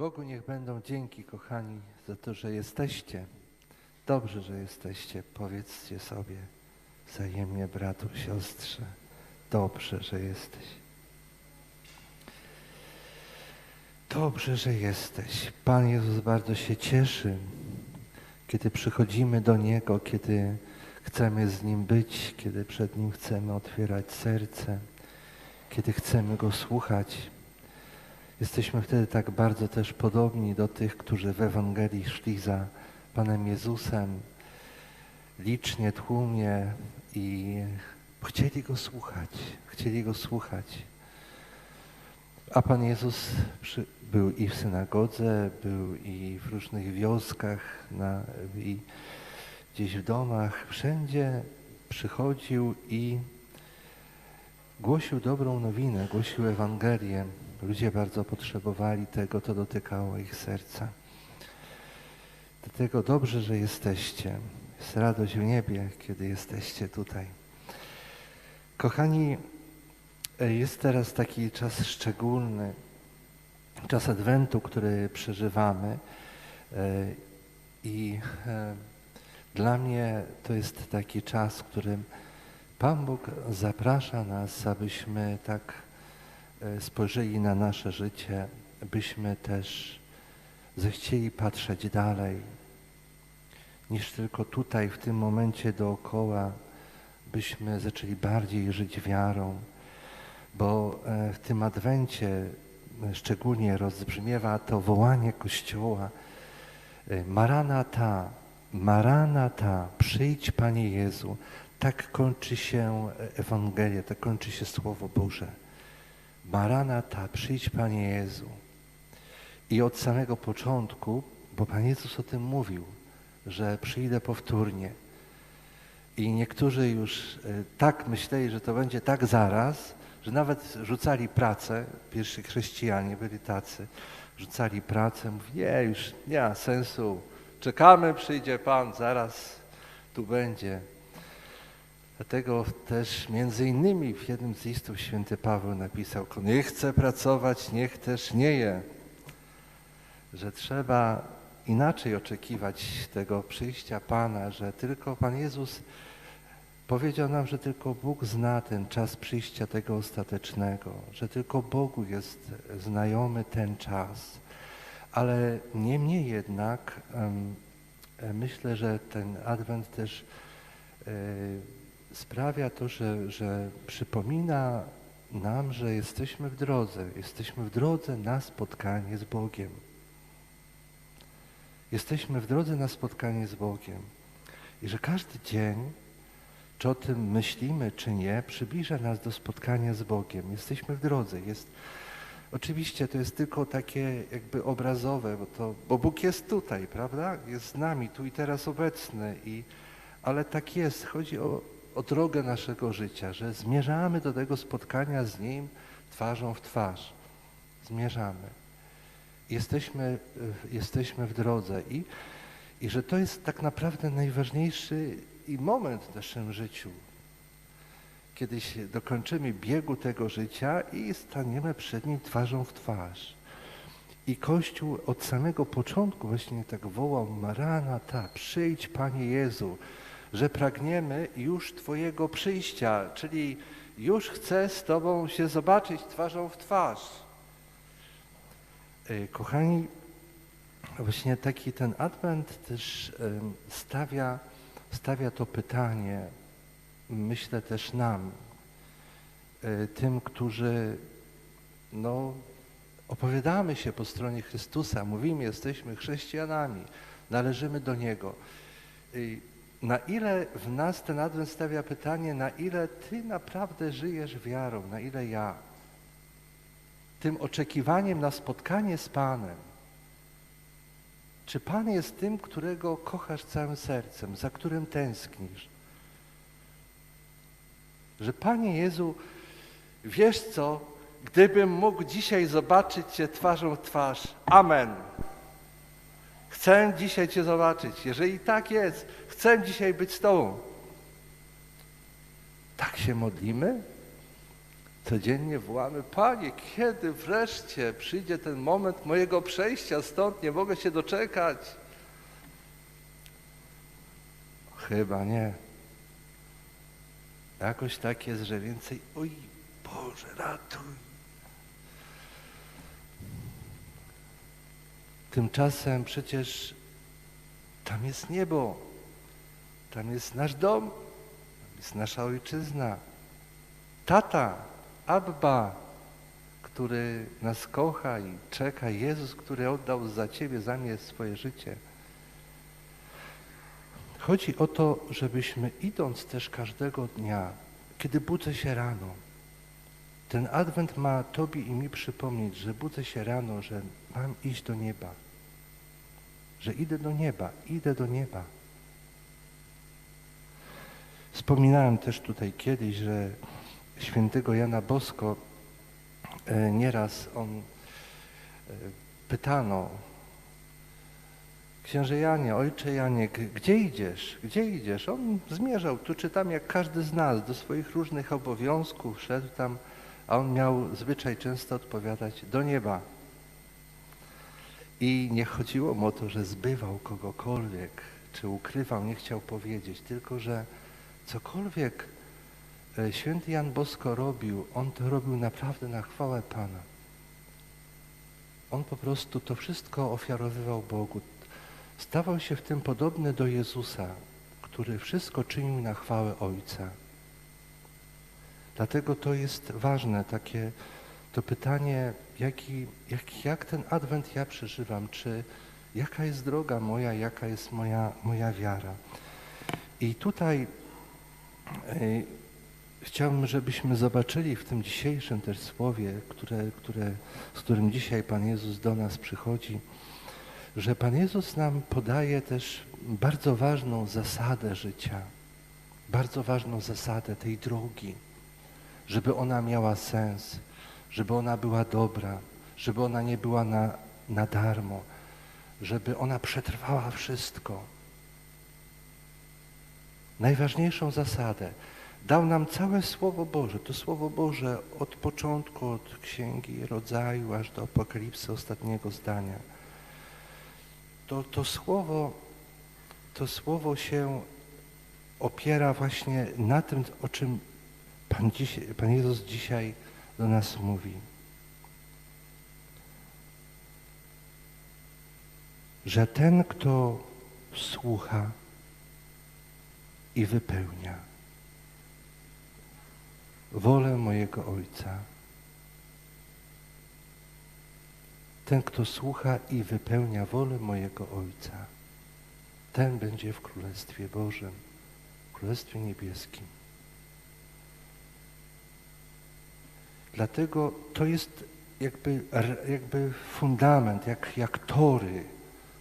Bogu niech będą dzięki, kochani, za to, że jesteście. Dobrze, że jesteście. Powiedzcie sobie wzajemnie, bratu, siostrze. Dobrze, że jesteś. Dobrze, że jesteś. Pan Jezus bardzo się cieszy, kiedy przychodzimy do Niego, kiedy chcemy z Nim być, kiedy przed Nim chcemy otwierać serce, kiedy chcemy Go słuchać. Jesteśmy wtedy tak bardzo też podobni do tych, którzy w Ewangelii szli za Panem Jezusem, licznie, tłumie i chcieli Go słuchać, chcieli Go słuchać. A Pan Jezus przy, był i w synagodze, był i w różnych wioskach, na, i gdzieś w domach, wszędzie przychodził i głosił dobrą nowinę, głosił Ewangelię. Ludzie bardzo potrzebowali tego, to dotykało ich serca. Dlatego dobrze, że jesteście. Jest radość w niebie, kiedy jesteście tutaj. Kochani, jest teraz taki czas szczególny, czas Adwentu, który przeżywamy. I dla mnie to jest taki czas, w którym Pan Bóg zaprasza nas, abyśmy tak spojrzeli na nasze życie, byśmy też zechcieli patrzeć dalej, niż tylko tutaj, w tym momencie dookoła, byśmy zaczęli bardziej żyć wiarą, bo w tym Adwencie szczególnie rozbrzmiewa to wołanie Kościoła Maranata, Maranata, przyjdź Panie Jezu. Tak kończy się Ewangelia, tak kończy się Słowo Boże. Maranata, przyjdź Panie Jezu. I od samego początku, bo Pan Jezus o tym mówił, że przyjdę powtórnie. I niektórzy już tak myśleli, że to będzie tak zaraz, że nawet rzucali pracę, pierwsi chrześcijanie byli tacy, rzucali pracę, mówili, nie, już nie ma sensu, czekamy, przyjdzie Pan, zaraz tu będzie. Dlatego też między innymi w jednym z listów święty Paweł napisał, nie chce pracować, niech też nie je. Że trzeba inaczej oczekiwać tego przyjścia Pana, że tylko Pan Jezus powiedział nam, że tylko Bóg zna ten czas przyjścia tego ostatecznego, że tylko Bogu jest znajomy ten czas. Ale niemniej jednak um, myślę, że ten Adwent też sprawia to, że, że przypomina nam, że jesteśmy w drodze. Jesteśmy w drodze na spotkanie z Bogiem. Jesteśmy w drodze na spotkanie z Bogiem. I że każdy dzień, czy o tym myślimy, czy nie, przybliża nas do spotkania z Bogiem. Jesteśmy w drodze. Jest, oczywiście to jest tylko takie jakby obrazowe, bo, to, bo Bóg jest tutaj, prawda? Jest z nami, tu i teraz obecny. I, ale tak jest. Chodzi o, o drogę naszego życia, że zmierzamy do tego spotkania z Nim twarzą w twarz. Zmierzamy. Jesteśmy, jesteśmy w drodze i, i że to jest tak naprawdę najważniejszy i moment w naszym życiu. Kiedyś dokończymy biegu tego życia i staniemy przed Nim twarzą w twarz. I Kościół od samego początku właśnie tak wołał Maranata, przyjdź Panie Jezu, że pragniemy już Twojego przyjścia, czyli już chcę z Tobą się zobaczyć twarzą w twarz. Kochani, właśnie taki ten Advent też stawia, stawia to pytanie, myślę też nam, tym, którzy no, opowiadamy się po stronie Chrystusa, mówimy, jesteśmy chrześcijanami, należymy do Niego. Na ile w nas ten Adwent stawia pytanie, na ile Ty naprawdę żyjesz wiarą, na ile ja? Tym oczekiwaniem na spotkanie z Panem. Czy Pan jest tym, którego kochasz całym sercem, za którym tęsknisz? Że Panie Jezu, wiesz co, gdybym mógł dzisiaj zobaczyć Cię twarzą w twarz, amen. Chcę dzisiaj Cię zobaczyć. Jeżeli tak jest, chcę dzisiaj być z Tobą. Tak się modlimy? Codziennie wołamy, Panie, kiedy wreszcie przyjdzie ten moment mojego przejścia stąd, nie mogę się doczekać. Chyba nie. Jakoś tak jest, że więcej, oj Boże, ratuj. Tymczasem przecież tam jest niebo, tam jest nasz dom, tam jest nasza ojczyzna. Tata, Abba, który nas kocha i czeka, Jezus, który oddał za Ciebie, za mnie swoje życie. Chodzi o to, żebyśmy idąc też każdego dnia, kiedy budzę się rano, ten adwent ma Tobie i mi przypomnieć, że budzę się rano, że mam iść do nieba, że idę do nieba, idę do nieba. Wspominałem też tutaj kiedyś, że świętego Jana Bosko e, nieraz on e, pytano Księże Janie, ojcze Janie, gdzie idziesz? Gdzie idziesz? On zmierzał, tu czytam jak każdy z nas, do swoich różnych obowiązków, szedł tam, a on miał zwyczaj często odpowiadać do nieba. I nie chodziło mu o to, że zbywał kogokolwiek, czy ukrywał, nie chciał powiedzieć, tylko że cokolwiek e, święty Jan Bosko robił, on to robił naprawdę na chwałę Pana. On po prostu to wszystko ofiarowywał Bogu. Stawał się w tym podobny do Jezusa, który wszystko czynił na chwałę Ojca. Dlatego to jest ważne, takie to pytanie, jaki, jak, jak ten Adwent ja przeżywam, czy jaka jest droga moja, jaka jest moja, moja wiara. I tutaj y, chciałbym, żebyśmy zobaczyli w tym dzisiejszym też słowie, które, które, z którym dzisiaj Pan Jezus do nas przychodzi, że Pan Jezus nam podaje też bardzo ważną zasadę życia, bardzo ważną zasadę tej drogi, żeby ona miała sens, żeby ona była dobra, żeby ona nie była na, na darmo, żeby ona przetrwała wszystko. Najważniejszą zasadę dał nam całe Słowo Boże. To Słowo Boże od początku, od Księgi Rodzaju aż do Apokalipsy ostatniego zdania to, to, słowo, to słowo się opiera właśnie na tym, o czym Pan, dzisiaj, Pan Jezus dzisiaj do nas mówi. Że ten, kto słucha i wypełnia wolę mojego Ojca, Ten, kto słucha i wypełnia wolę mojego Ojca, ten będzie w Królestwie Bożym, w Królestwie Niebieskim. Dlatego to jest jakby, jakby fundament, jak, jak tory,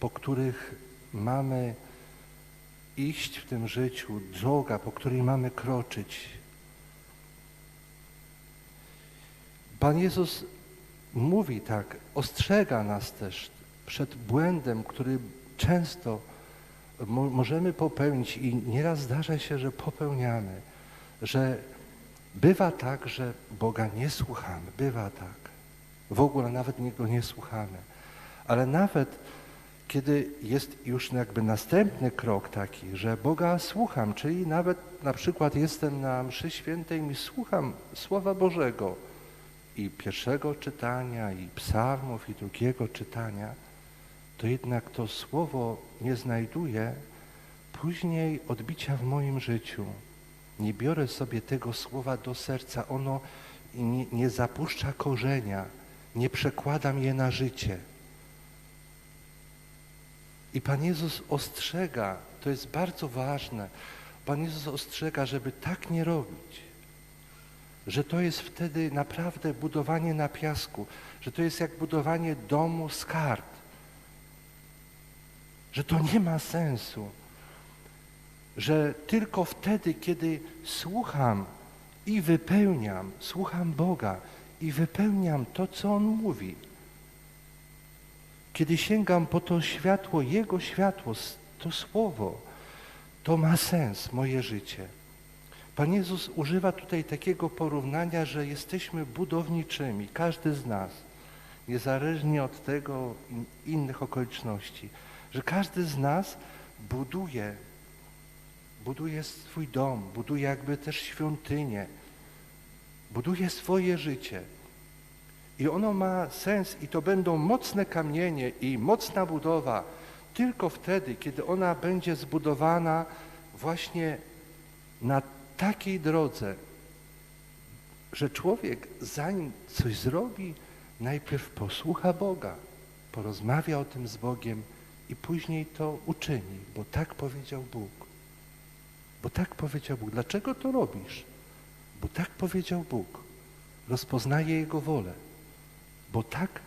po których mamy iść w tym życiu, droga, po której mamy kroczyć. Pan Jezus mówi tak, ostrzega nas też przed błędem, który często mo możemy popełnić i nieraz zdarza się, że popełniamy, że bywa tak, że Boga nie słuchamy, bywa tak. W ogóle nawet Niego nie słuchamy. Ale nawet kiedy jest już jakby następny krok taki, że Boga słucham, czyli nawet na przykład jestem na mszy świętej i słucham Słowa Bożego, i pierwszego czytania, i psalmów, i drugiego czytania, to jednak to słowo nie znajduje później odbicia w moim życiu. Nie biorę sobie tego słowa do serca, ono nie, nie zapuszcza korzenia, nie przekładam je na życie. I Pan Jezus ostrzega, to jest bardzo ważne, Pan Jezus ostrzega, żeby tak nie robić że to jest wtedy naprawdę budowanie na piasku, że to jest jak budowanie domu z kart, że to nie ma sensu, że tylko wtedy, kiedy słucham i wypełniam, słucham Boga i wypełniam to, co On mówi, kiedy sięgam po to światło, Jego światło, to słowo, to ma sens moje życie. Pan Jezus używa tutaj takiego porównania, że jesteśmy budowniczymi, każdy z nas, niezależnie od tego innych okoliczności, że każdy z nas buduje, buduje swój dom, buduje jakby też świątynię, buduje swoje życie. I ono ma sens i to będą mocne kamienie i mocna budowa tylko wtedy, kiedy ona będzie zbudowana właśnie na takiej drodze, że człowiek zanim coś zrobi, najpierw posłucha Boga, porozmawia o tym z Bogiem i później to uczyni, bo tak powiedział Bóg. Bo tak powiedział Bóg. Dlaczego to robisz? Bo tak powiedział Bóg. Rozpoznaje Jego wolę. Bo tak,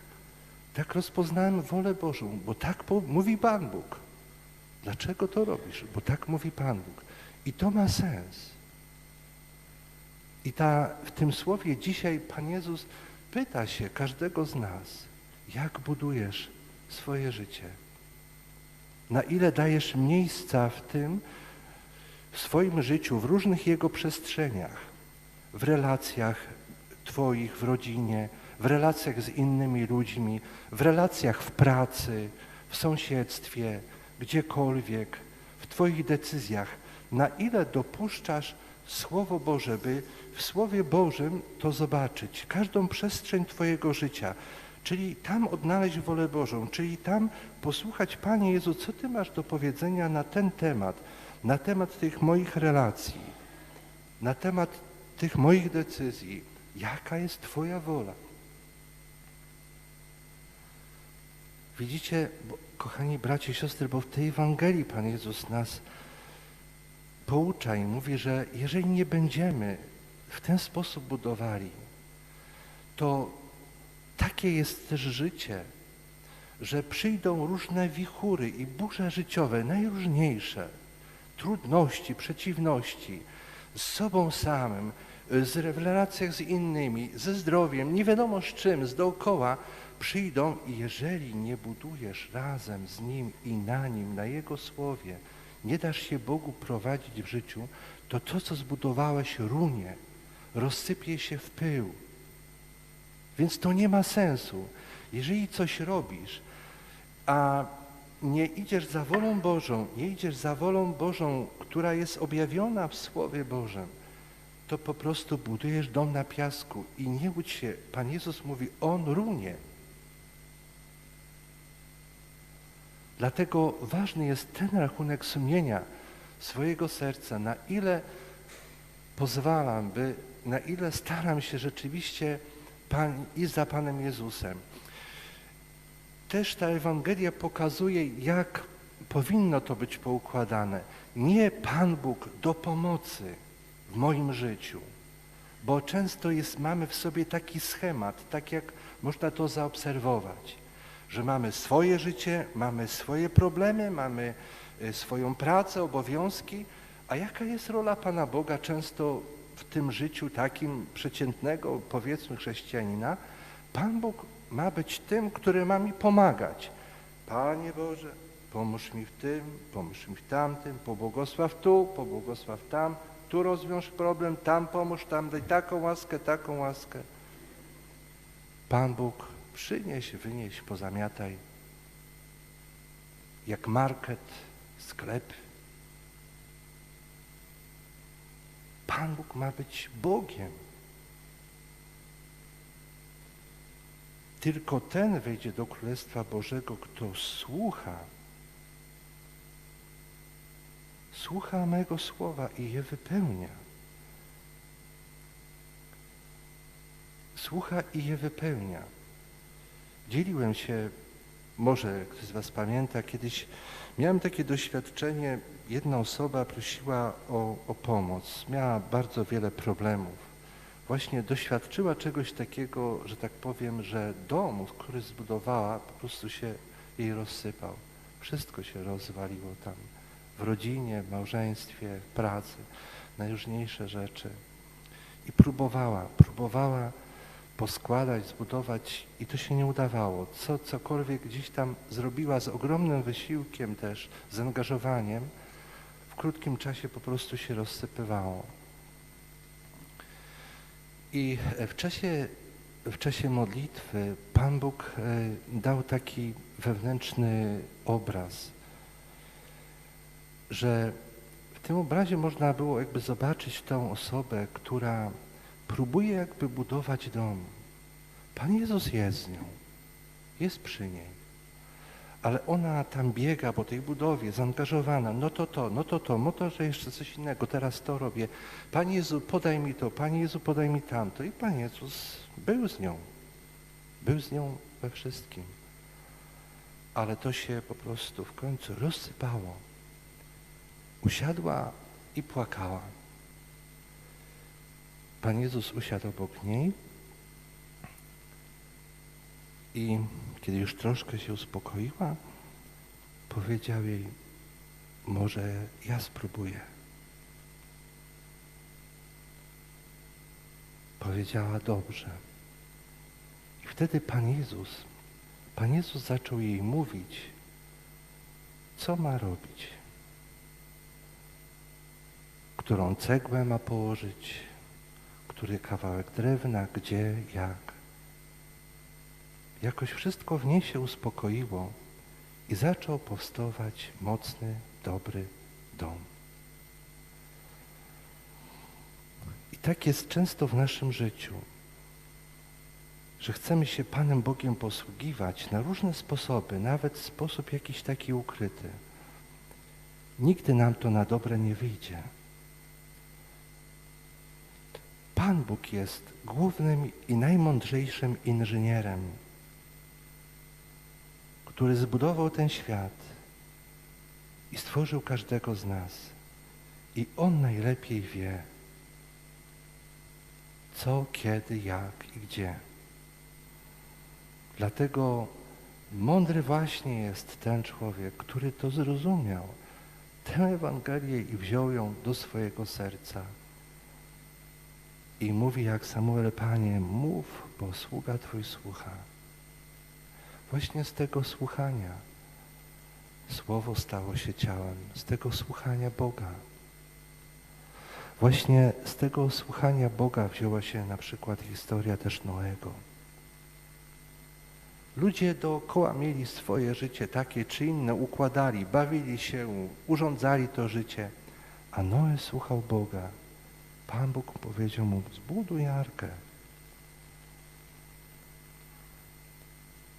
tak rozpoznałem wolę Bożą, bo tak mówi Pan Bóg. Dlaczego to robisz? Bo tak mówi Pan Bóg. I to ma sens. I ta, w tym słowie dzisiaj Pan Jezus pyta się każdego z nas, jak budujesz swoje życie? Na ile dajesz miejsca w tym, w swoim życiu, w różnych jego przestrzeniach, w relacjach Twoich, w rodzinie, w relacjach z innymi ludźmi, w relacjach w pracy, w sąsiedztwie, gdziekolwiek, w Twoich decyzjach, na ile dopuszczasz Słowo Boże, by w Słowie Bożym to zobaczyć, każdą przestrzeń Twojego życia, czyli tam odnaleźć wolę Bożą, czyli tam posłuchać, Panie Jezu, co Ty masz do powiedzenia na ten temat, na temat tych moich relacji, na temat tych moich decyzji, jaka jest Twoja wola. Widzicie, bo, kochani bracia i siostry, bo w tej Ewangelii Pan Jezus nas poucza i mówi, że jeżeli nie będziemy w ten sposób budowali, to takie jest też życie, że przyjdą różne wichury i burze życiowe, najróżniejsze, trudności, przeciwności z sobą samym, z relacjach z innymi, ze zdrowiem, nie wiadomo z czym, z dookoła, przyjdą i jeżeli nie budujesz razem z Nim i na Nim, na Jego Słowie, nie dasz się Bogu prowadzić w życiu, to to, co zbudowałeś, runie, rozsypie się w pył. Więc to nie ma sensu. Jeżeli coś robisz, a nie idziesz za wolą Bożą, nie idziesz za wolą Bożą, która jest objawiona w Słowie Bożym, to po prostu budujesz dom na piasku i nie łudź się. Pan Jezus mówi, On runie. Dlatego ważny jest ten rachunek sumienia swojego serca, na ile pozwalam, by, na ile staram się rzeczywiście Pan, iść za Panem Jezusem. Też ta Ewangelia pokazuje, jak powinno to być poukładane. Nie Pan Bóg do pomocy w moim życiu, bo często jest, mamy w sobie taki schemat, tak jak można to zaobserwować że mamy swoje życie, mamy swoje problemy, mamy e, swoją pracę, obowiązki, a jaka jest rola Pana Boga często w tym życiu takim przeciętnego, powiedzmy, chrześcijanina? Pan Bóg ma być tym, który ma mi pomagać. Panie Boże, pomóż mi w tym, pomóż mi w tamtym, pobłogosław tu, pobłogosław tam, tu rozwiąż problem, tam pomóż, tam daj taką łaskę, taką łaskę. Pan Bóg Przynieś, wynieś, pozamiataj. Jak market, sklep. Pan Bóg ma być Bogiem. Tylko ten wejdzie do Królestwa Bożego, kto słucha. Słucha mego słowa i je wypełnia. Słucha i je wypełnia. Dzieliłem się, może ktoś z Was pamięta, kiedyś miałem takie doświadczenie, jedna osoba prosiła o, o pomoc, miała bardzo wiele problemów. Właśnie doświadczyła czegoś takiego, że tak powiem, że dom, który zbudowała, po prostu się jej rozsypał. Wszystko się rozwaliło tam. W rodzinie, w małżeństwie, w pracy, najróżniejsze rzeczy. I próbowała, próbowała poskładać, zbudować i to się nie udawało. Co, cokolwiek gdzieś tam zrobiła z ogromnym wysiłkiem też, zaangażowaniem, w krótkim czasie po prostu się rozsypywało. I w czasie, w czasie modlitwy Pan Bóg e, dał taki wewnętrzny obraz, że w tym obrazie można było jakby zobaczyć tą osobę, która próbuje jakby budować dom. Pan Jezus jest z nią, jest przy niej. Ale ona tam biega po tej budowie, zaangażowana, no to to, no to to, no to, że jeszcze coś innego, teraz to robię. Panie Jezu, podaj mi to, Panie Jezu, podaj mi tamto. I Pan Jezus był z nią. Był z nią we wszystkim. Ale to się po prostu w końcu rozsypało. Usiadła i płakała. Pan Jezus usiadł obok niej i kiedy już troszkę się uspokoiła, powiedział jej, może ja spróbuję. Powiedziała dobrze. I wtedy Pan Jezus, Pan Jezus zaczął jej mówić, co ma robić, którą cegłę ma położyć, który kawałek drewna, gdzie, jak. Jakoś wszystko w niej się uspokoiło i zaczął powstawać mocny, dobry dom. I tak jest często w naszym życiu, że chcemy się Panem Bogiem posługiwać na różne sposoby, nawet sposób jakiś taki ukryty. Nigdy nam to na dobre nie wyjdzie. Pan Bóg jest głównym i najmądrzejszym inżynierem który zbudował ten świat i stworzył każdego z nas. I On najlepiej wie, co, kiedy, jak i gdzie. Dlatego mądry właśnie jest ten człowiek, który to zrozumiał, tę Ewangelię i wziął ją do swojego serca. I mówi jak Samuel, Panie, mów, bo sługa Twój słucha. Właśnie z tego słuchania Słowo stało się ciałem, z tego słuchania Boga. Właśnie z tego słuchania Boga wzięła się na przykład historia też Noego. Ludzie dookoła mieli swoje życie takie czy inne, układali, bawili się, urządzali to życie, a Noe słuchał Boga. Pan Bóg powiedział mu, zbuduj arkę.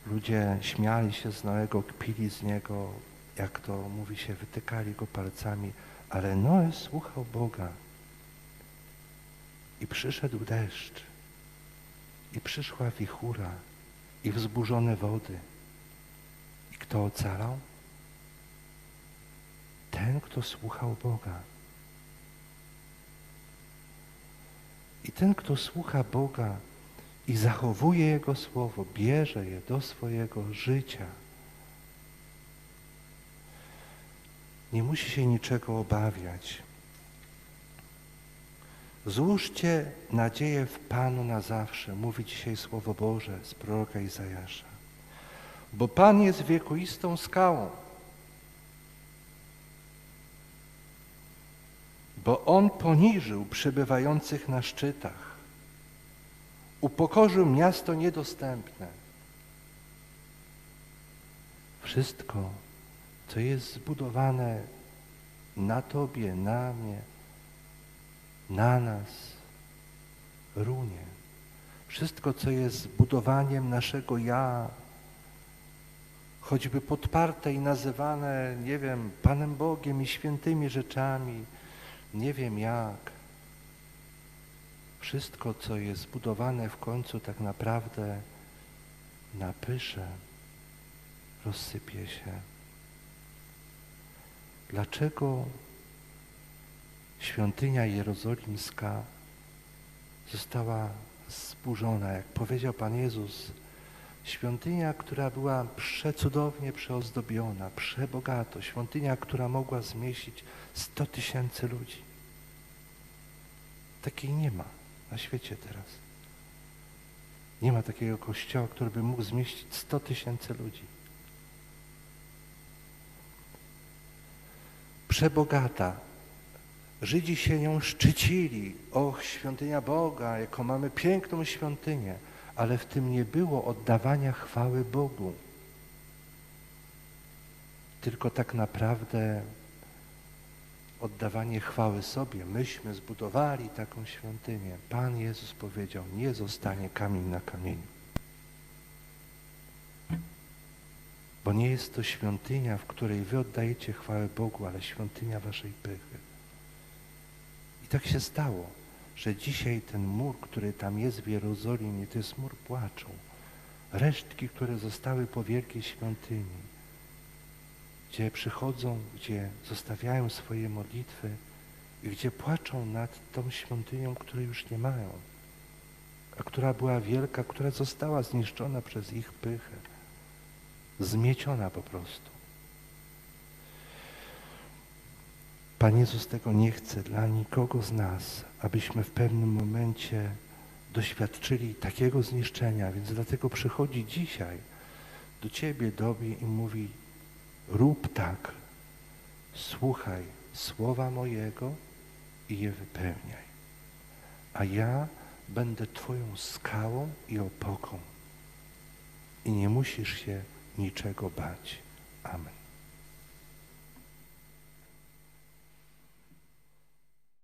Ludzie śmiali się z Noego, kpili z niego, jak to mówi się, wytykali go palcami, ale Noe słuchał Boga. I przyszedł deszcz, i przyszła wichura, i wzburzone wody. I kto ocalał? Ten, kto słuchał Boga. I ten, kto słucha Boga, i zachowuje Jego słowo, bierze je do swojego życia. Nie musi się niczego obawiać. Złóżcie nadzieję w Panu na zawsze, mówi dzisiaj Słowo Boże z proroka Izajasza. Bo Pan jest wiekuistą skałą. Bo On poniżył przebywających na szczytach upokorzył miasto niedostępne. Wszystko, co jest zbudowane na Tobie, na mnie, na nas, runie. Wszystko, co jest zbudowaniem naszego ja, choćby podparte i nazywane, nie wiem, Panem Bogiem i świętymi rzeczami, nie wiem jak, wszystko, co jest zbudowane w końcu tak naprawdę na pysze, rozsypie się. Dlaczego świątynia jerozolimska została zburzona? Jak powiedział Pan Jezus, świątynia, która była przecudownie przeozdobiona, przebogato, świątynia, która mogła zmieścić 100 tysięcy ludzi. Takiej nie ma na świecie teraz. Nie ma takiego kościoła, który by mógł zmieścić 100 tysięcy ludzi. Przebogata, Żydzi się nią szczycili. Och, świątynia Boga, jaką mamy piękną świątynię. Ale w tym nie było oddawania chwały Bogu. Tylko tak naprawdę oddawanie chwały sobie. Myśmy zbudowali taką świątynię. Pan Jezus powiedział, nie zostanie kamień na kamieniu. Bo nie jest to świątynia, w której wy oddajecie chwałę Bogu, ale świątynia waszej pychy. I tak się stało, że dzisiaj ten mur, który tam jest w Jerozolimie, to jest mur płaczu. Resztki, które zostały po wielkiej świątyni, gdzie przychodzą, gdzie zostawiają swoje modlitwy i gdzie płaczą nad tą świątynią, której już nie mają, a która była wielka, która została zniszczona przez ich pychę, zmieciona po prostu. Pan Jezus tego nie chce dla nikogo z nas, abyśmy w pewnym momencie doświadczyli takiego zniszczenia, więc dlatego przychodzi dzisiaj do Ciebie, do mnie i mówi rób tak, słuchaj słowa mojego i je wypełniaj, a ja będę Twoją skałą i opoką i nie musisz się niczego bać. Amen.